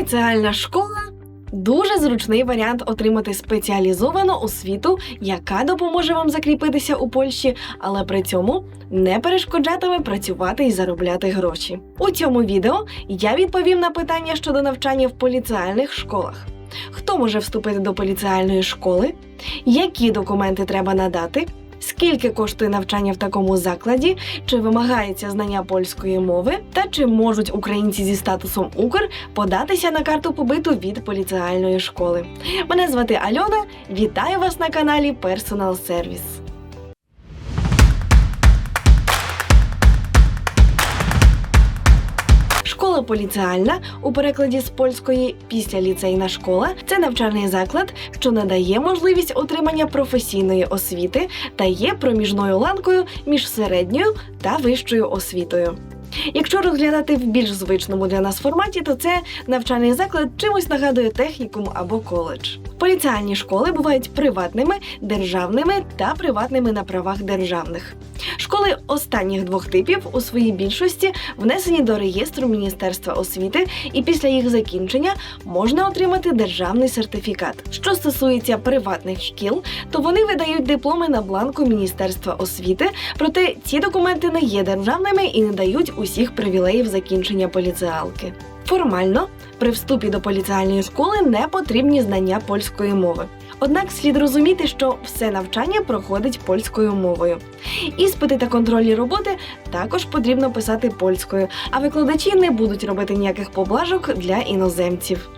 Поліціальна школа дуже зручний варіант отримати спеціалізовану освіту, яка допоможе вам закріпитися у Польщі, але при цьому не перешкоджатиме працювати і заробляти гроші. У цьому відео я відповім на питання щодо навчання в поліціальних школах. Хто може вступити до поліціальної школи? Які документи треба надати? Скільки коштує навчання в такому закладі? Чи вимагається знання польської мови? Та чи можуть українці зі статусом Укр податися на карту побиту від поліціальної школи? Мене звати Альона. Вітаю вас на каналі Personal Service. Школа поліціальна у перекладі з польської після ліцейна школа це навчальний заклад, що надає можливість отримання професійної освіти та є проміжною ланкою між середньою та вищою освітою. Якщо розглядати в більш звичному для нас форматі, то це навчальний заклад чимось нагадує технікум або коледж. Поліціальні школи бувають приватними, державними та приватними на правах державних. Школи останніх двох типів у своїй більшості внесені до реєстру Міністерства освіти, і після їх закінчення можна отримати державний сертифікат. Що стосується приватних шкіл, то вони видають дипломи на бланку Міністерства освіти, проте ці документи не є державними і не дають усіх привілеїв закінчення поліціалки. Формально при вступі до поліціальної школи не потрібні знання польської мови. Однак слід розуміти, що все навчання проходить польською мовою. Іспити та контрольні роботи також потрібно писати польською, а викладачі не будуть робити ніяких поблажок для іноземців.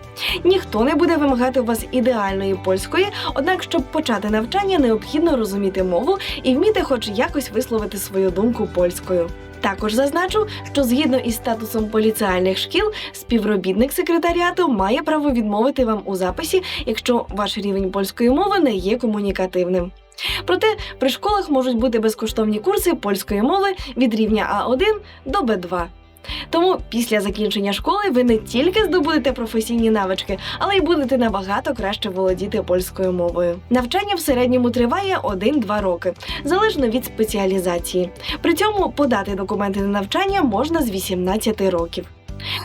Ніхто не буде вимагати у вас ідеальної польської, однак, щоб почати навчання, необхідно розуміти мову і вміти хоч якось висловити свою думку польською. Також зазначу, що згідно із статусом поліціальних шкіл, співробітник секретаріату має право відмовити вам у записі, якщо ваш рівень польської мови не є комунікативним. Проте при школах можуть бути безкоштовні курси польської мови від рівня А1 до Б2. Тому після закінчення школи ви не тільки здобудете професійні навички, але й будете набагато краще володіти польською мовою. Навчання в середньому триває 1-2 роки, залежно від спеціалізації. При цьому подати документи на навчання можна з 18 років.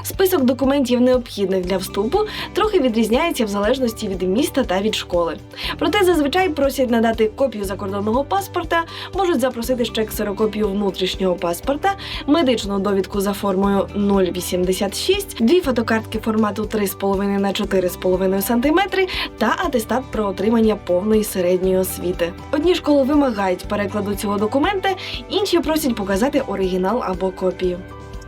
Список документів необхідних для вступу трохи відрізняється в залежності від міста та від школи. Проте зазвичай просять надати копію закордонного паспорта, можуть запросити ще ксерокопію внутрішнього паспорта, медичну довідку за формою 086, дві фотокартки формату 3,5 на 4,5 см та атестат про отримання повної середньої освіти. Одні школи вимагають перекладу цього документа, інші просять показати оригінал або копію.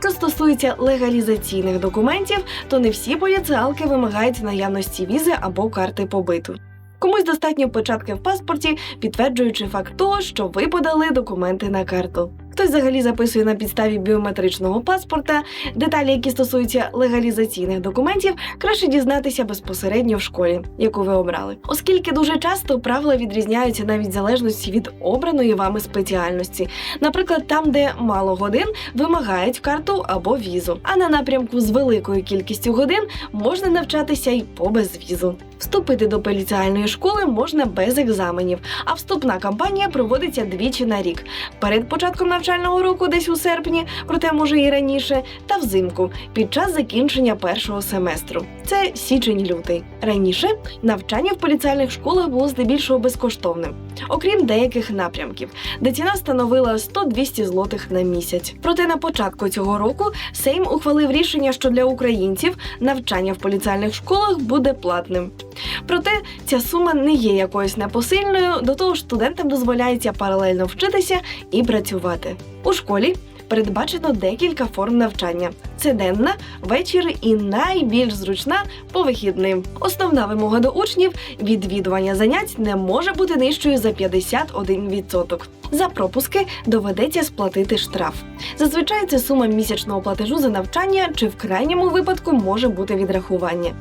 Що стосується легалізаційних документів, то не всі поліціалки вимагають наявності візи або карти побиту. Комусь достатньо початки в паспорті, підтверджуючи факт того, що ви подали документи на карту. Хтось взагалі записує на підставі біометричного паспорта. Деталі, які стосуються легалізаційних документів, краще дізнатися безпосередньо в школі, яку ви обрали. Оскільки дуже часто правила відрізняються навіть в залежності від обраної вами спеціальності. Наприклад, там, де мало годин, вимагають карту або візу. А на напрямку з великою кількістю годин можна навчатися й по безвізу. Вступити до поліціальної школи можна без екзаменів, а вступна кампанія проводиться двічі на рік перед початком навчального року, десь у серпні, проте може і раніше, та взимку під час закінчення першого семестру. Це січень-лютий. Раніше навчання в поліціальних школах було здебільшого безкоштовним, окрім деяких напрямків, де ціна становила 100-200 злотих на місяць. Проте на початку цього року Сейм ухвалив рішення, що для українців навчання в поліціальних школах буде платним. Проте ця сума не є якоюсь непосильною, до того ж студентам дозволяється паралельно вчитися і працювати. У школі передбачено декілька форм навчання: це денна, вечір і найбільш зручна по вихідним. Основна вимога до учнів відвідування занять не може бути нижчою за 51%. За пропуски доведеться сплатити штраф. Зазвичай це сума місячного платежу за навчання, чи в крайньому випадку може бути відрахування.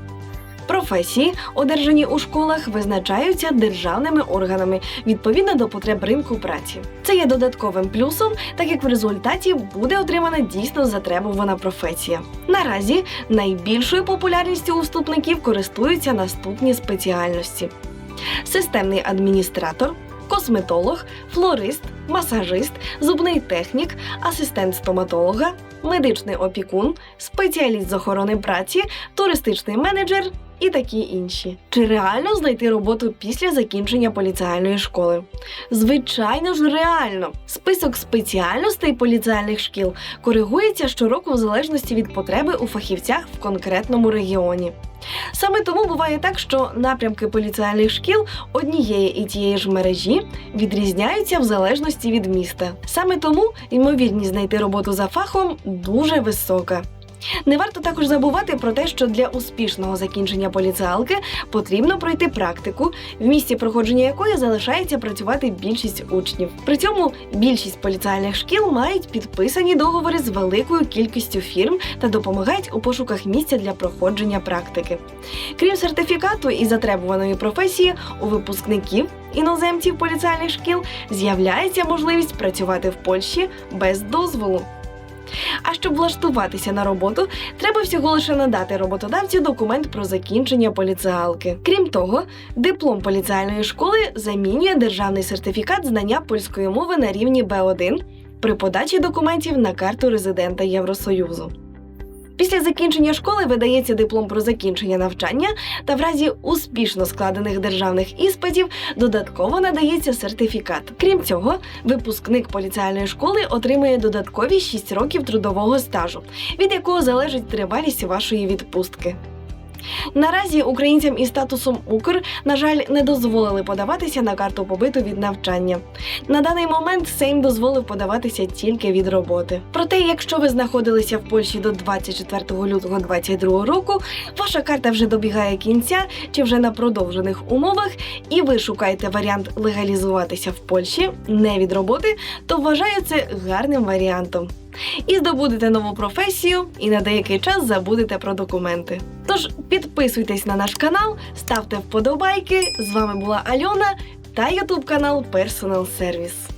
Професії, одержані у школах, визначаються державними органами відповідно до потреб ринку праці. Це є додатковим плюсом, так як в результаті буде отримана дійсно затребувана професія. Наразі найбільшою популярністю у вступників користуються наступні спеціальності: системний адміністратор, косметолог, флорист, масажист, зубний технік, асистент стоматолога, медичний опікун, спеціаліст з охорони праці, туристичний менеджер і такі інші. Чи реально знайти роботу після закінчення поліціальної школи? Звичайно ж, реально. Список спеціальностей поліціальних шкіл коригується щороку в залежності від потреби у фахівцях в конкретному регіоні. Саме тому буває так, що напрямки поліціальних шкіл однієї і тієї ж мережі відрізняються в залежності від міста. Саме тому ймовірність знайти роботу за фахом дуже висока. Не варто також забувати про те, що для успішного закінчення поліціалки потрібно пройти практику, в місці проходження якої залишається працювати більшість учнів. При цьому більшість поліціальних шкіл мають підписані договори з великою кількістю фірм та допомагають у пошуках місця для проходження практики. Крім сертифікату і затребуваної професії, у випускників іноземців поліціальних шкіл з'являється можливість працювати в Польщі без дозволу. А щоб влаштуватися на роботу, треба всього лише надати роботодавцю документ про закінчення поліціалки. Крім того, диплом поліціальної школи замінює державний сертифікат знання польської мови на рівні Б1 при подачі документів на карту резидента Євросоюзу. Після закінчення школи видається диплом про закінчення навчання, та в разі успішно складених державних іспитів додатково надається сертифікат. Крім цього, випускник поліціальної школи отримує додаткові 6 років трудового стажу, від якого залежить тривалість вашої відпустки. Наразі українцям із статусом Укр, на жаль, не дозволили подаватися на карту побиту від навчання. На даний момент Сейм дозволив подаватися тільки від роботи. Проте, якщо ви знаходилися в Польщі до 24 лютого 2022 року, ваша карта вже добігає кінця чи вже на продовжених умовах, і ви шукаєте варіант легалізуватися в Польщі не від роботи, то вважаю це гарним варіантом. І здобудете нову професію, і на деякий час забудете про документи. Тож підписуйтесь на наш канал, ставте вподобайки. З вами була Альона та ютуб канал Personal Service.